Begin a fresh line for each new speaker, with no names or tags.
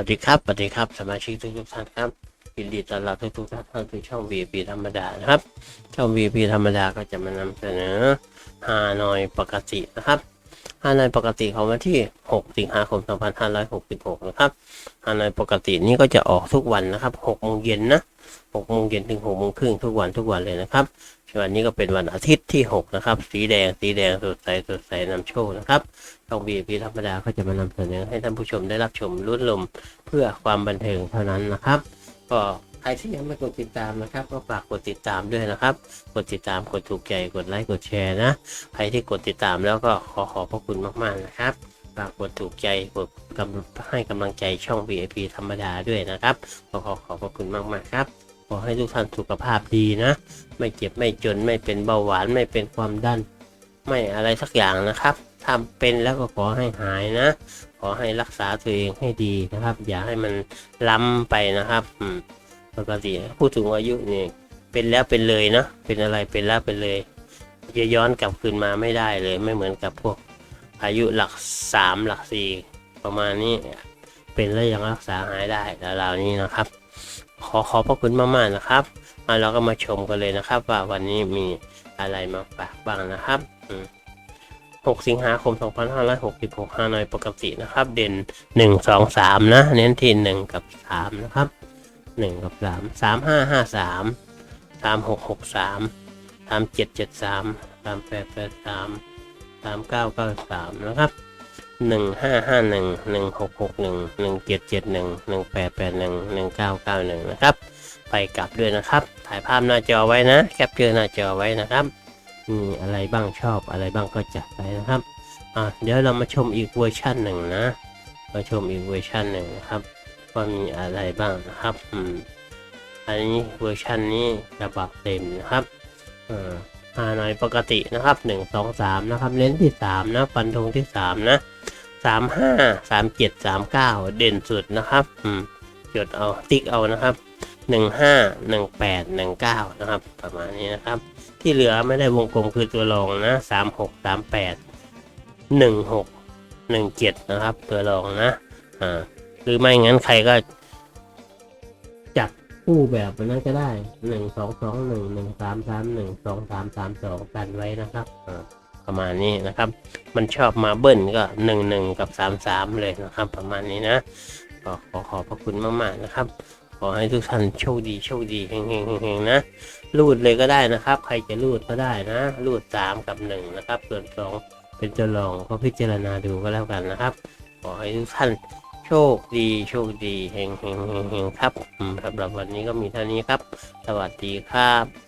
วัสดีครับสวัสดีครับสมาชิกทุกทุกท่านครับยินดีต้อนรับทุกทุกท่านเข้าสู่ช่อง VIP ธรรมดานะครับ ช่อง VIP ธรรมดาก็จะมานำเสนอฮานอยปกตินะครับ ฮานอยปกติของวันที่ 6 สิงหาคม 2566 นะครับฮานอยปกตินี้ก็จะออกทุกวันนะครับ6โมงเย็นนะ6โมงเย็นถึง6โมงครึ่งทุกวันทุกวันเลยนะครับวันนี้ก็เป็นวันอาทิตย์ที่ 6 นะครับ สีแดง สีแดงสดใสสดใสนำโชคนะครับช่อง VIP ธรรมดาก็จะมานำเสนอให้ท่านผู้ชมได้รับชมรุ่นลมเพื่อความบันเทิงเท่านั้นนะครับ ก็ รที่ยังไม่กดติดตามนะครับ ก็ฝากกดติดตามด้วยนะครับ กดติดตามกดถูกใจกดไลค์กดแชร์นะใครที่กดติดตามแล้วก็ขอขอบพระคุณมากๆนะครับฝากกดถูกใจกดกำให้กำลังใจช่อง VIP ธรรมดาด้วยนะครับก็ขอขอบพระคุณมากๆครับขอให้ทุกท่านสุขภาพดีนะ ไม่เจ็บไม่จนไม่เป็นเบาหวานไม่เป็นความดัน ไม่อะไรสักอย่างนะครับทำเป็นแล้วก็ขอให้หายนะ ขอให้รักษาตัวเองให้ดีนะครับ อย่าให้มันล้ำไปนะครับอืม ปกติผู้สูงอายุนี่เป็นแล้วเป็นเลยนะเป็นอะไรเป็นแล้วเป็นเลย จะย้อนกลับคืนมาไม่ได้เลย ไม่เหมือนกับพวกอายุหลักสามหลักสี่ประมาณนี้เป็นแล้วยังรักษาหายได้แล้วเหล่านี้นะครับ ขอขอบพระคุณมากๆนะครับมาเราก็มาชมกันเลยนะครับ ว่าวันนี้มีอะไรมาฝากบ้างนะครับ6 สิงหาคม 2566 ฮานอยปกตินะครับ เด่น 1 2 3 นะ เน้นที่ 1 กับ 3 นะครับ หนึ่งกับสามสามห้าห้าสามสามหกหกสามสามเจ็ดเจ็ดสามสามแปดแปดสามสามเก้าเก้าสามนะครับหนึ่งห้าห้าหนึ่งหนึ่งหกหกหนึ่งหนึ่งเจ็ดเจ็ดหนึ่งหนึ่งแปดแปดหนึ่งหนึ่งเก้าเก้าหนึ่งนะครับ ไปกลับด้วยนะครับ ถ่ายภาพหน้าจอไว้นะแคปเจอร์หน้าจอไว้นะครับมีอะไรบ้างชอบอะไรบ้างก็จัดไปนะครับอะเดี๋ยวเรามาชมอีกเวอร์ชันหนึ่งนะ มาชมอีกเวอร์ชันหนึ่งนะครับ ว่ามีอะไรบ้างนะครับอืมอันนี้เวอร์ชันนี้ฉบับเต็มนะครับเอ่อหาหน่อยปกตินะครับหนึ่งสองสามนะครับเน้นที่สามนะฟันธงที่สามนะสามห้าสามเจ็ดสามเก้าเด่นสุดนะครับอืมจดเอาติ๊กเอานะครับหนึ่งห้าหนึ่งแปดหนึ่งเก้านะครับ ประมาณนี้นะครับ ที่เหลือไม่ได้วงกลมคือตัวรองนะสามหกสามแปดหนึ่งหกหนึ่งเจ็ดนะครับ ตัวรองนะอ่า รือไม่งั้นใครก็ จับคู่แบบนั้นก็ได้หนึ่งสองสองหนึ่งหนึ่งสามสามหนึ่งสองสามสามสองกันไว้นะครับประมาณนี้นะครับ มันชอบมาเบิ้ลก็หนึ่งหนึ่งกับสามสามเลยนะครับ ประมาณนี้นะก็ขอขอบพระคุณมากๆนะครับ ขอให้ทุกท่านโชคดีโชคดีเฮงเฮงนะรูดเลยก็ได้นะครับ ใครจะรูดก็ได้นะรูดสามกับหนึ่งนะครับ ส่วนสองเป็นตัวรองก็พิจารณาดูก็แล้วกันนะครับ ขอให้ทุกท่าน โชคดีโชคดีเฮงเฮงเฮงครับสำหรับวันนี้ก็มีเท่านี้ครับ สวัสดีครับ